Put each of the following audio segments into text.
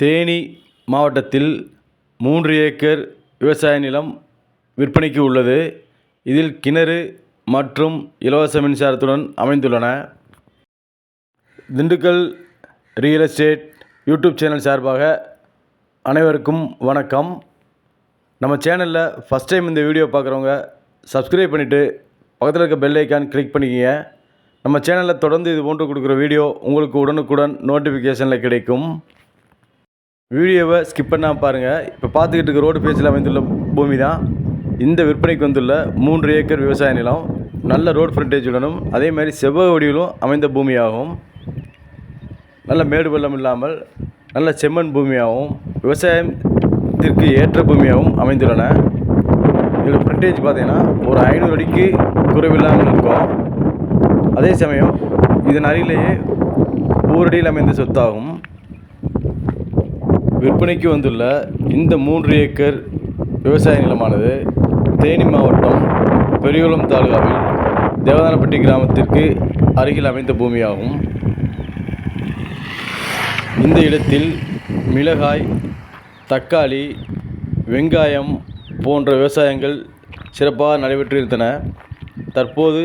தேனி மாவட்டத்தில் மூன்று ஏக்கர் விவசாய நிலம் விற்பனைக்கு உள்ளது. இதில் கிணறு மற்றும் இலவச மின்சாரத்துடன் அமைந்துள்ளன. Dindigul real estate YouTube channel சார்பாக அனைவருக்கும் வணக்கம். நம்ம சேனலில் ஃபஸ்ட் டைம் இந்த வீடியோ பார்க்குறவங்க சப்ஸ்கிரைப் பண்ணிவிட்டு பக்கத்தில் இருக்க பெல் ஐக்கான் கிளிக் பண்ணிக்கங்க. நம்ம சேனலில் தொடர்ந்து இது போன்று கொடுக்குற வீடியோ உங்களுக்கு உடனுக்குடன் நோட்டிஃபிகேஷனில் கிடைக்கும். வீடியோவை ஸ்கிப் பண்ணாமல் பாருங்கள் இப்போ பார்த்துக்கிட்டு இருக்க ரோடு பேஜில் அமைந்துள்ள பூமி தான். இந்த விற்பனைக்கு வந்துள்ள மூன்று ஏக்கர் விவசாய நிலம். நல்ல ரோடு ஃப்ரண்டேஜுடனும் அதே மாதிரி செவ்வக வடிவிலும் அமைந்த பூமியாகும் நல்ல மேடு பள்ளம் இல்லாமல் நல்ல செம்மண் பூமியாகவும் விவசாயத்திற்கு ஏற்ற பூமியாகவும் அமைந்துள்ளன. இதில் ஃப்ரண்டேஜ் பார்த்தீங்கன்னா ஒரு ஐநூறு அடிக்கு குறைவில்லாமல் இருக்கும். அதே சமயம் இதன் அருகிலேயே ஊரடியில் அமைந்த சொத்தாகும். விற்பனைக்கு வந்துள்ள இந்த மூன்று ஏக்கர் விவசாய நிலமானது தேனி மாவட்டம் பெரியகுளம் தாலுகாவில் தேவதானப்பட்டி கிராமத்திற்கு அருகில் அமைந்த பூமியாகும். இந்த இடத்தில் மிளகாய் தக்காளி வெங்காயம் போன்ற விவசாயங்கள் சிறப்பாக நடைபெற்று இருந்தன தற்போது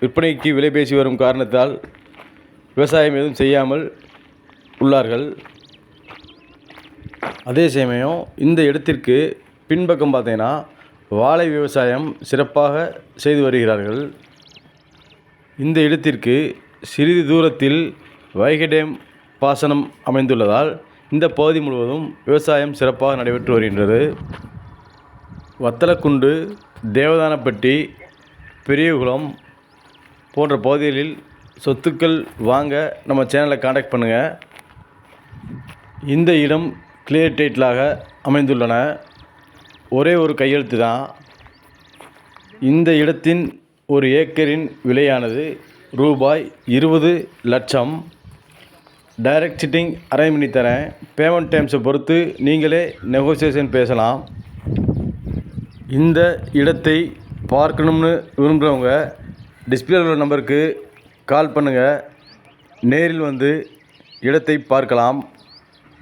விற்பனைக்கு விலை பேசி வரும் காரணத்தால் விவசாயம் எதுவும் செய்யாமல் உள்ளார்கள். அதே சமயம் இந்த இடத்திற்கு பின்பக்கம் பார்த்தீங்கன்னா வாழை விவசாயம் சிறப்பாக செய்து வருகிறார்கள். இந்த இடத்திற்கு சிறிது தூரத்தில் வைகை டேம் பாசனம் அமைந்துள்ளதால் இந்த பகுதி முழுவதும் விவசாயம் சிறப்பாக நடைபெற்று வருகின்றது. வத்தலக்குண்டு தேவதானப்பட்டி பெரியகுளம் போன்ற பகுதிகளில் சொத்துக்கள் வாங்க நம்ம சேனலை காண்டாக்ட் பண்ணுங்கள் இந்த இடம் கிளியர் டைட்டிலாக அமைந்துள்ளன. ஒரே ஒரு கையெழுத்து தான். இந்த இடத்தின் ஒரு ஏக்கரின் விலையானது ரூபாய் இருபது லட்சம். டைரக்ட் சிட்டிங் அரேஞ்ச் பண்ணி தரேன் பேமெண்ட் டைம்ஸை பொறுத்து நீங்களே நெகோசியேஷன் பேசலாம். இந்த இடத்தை பார்க்கணும்னு விரும்புகிறவங்க டிஸ்பிளே உள்ள நம்பருக்கு கால் பண்ணுங்கள் நேரில் வந்து இடத்தை பார்க்கலாம்.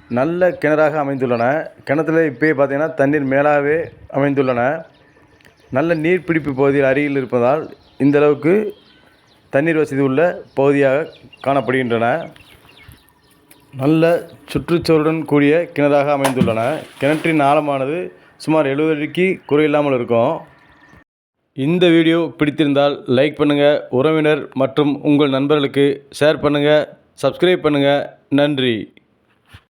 நல்ல கிணறாக அமைந்துள்ளன. கிணத்துல இப்போயே பார்த்தீங்கன்னா தண்ணீர் மேலாகவே அமைந்துள்ளன. நல்ல நீர்பிடிப்பு பகுதியில் அருகில் இருப்பதால் இந்தளவுக்கு தண்ணீர் வசதி உள்ள பகுதியாக காணப்படுகின்றன. நல்ல சுற்றுச்சூழலுடன் கூடிய கிணறாக அமைந்துள்ளன. கிணற்றின் ஆழமானது சுமார் எழுபது அடிக்கு குறையில்லாமல் இருக்கும். இந்த வீடியோ பிடித்திருந்தால் லைக் பண்ணுங்கள் உறவினர் மற்றும் உங்கள் நண்பர்களுக்கு ஷேர் பண்ணுங்கள் சப்ஸ்கிரைப் பண்ணுங்கள் நன்றி.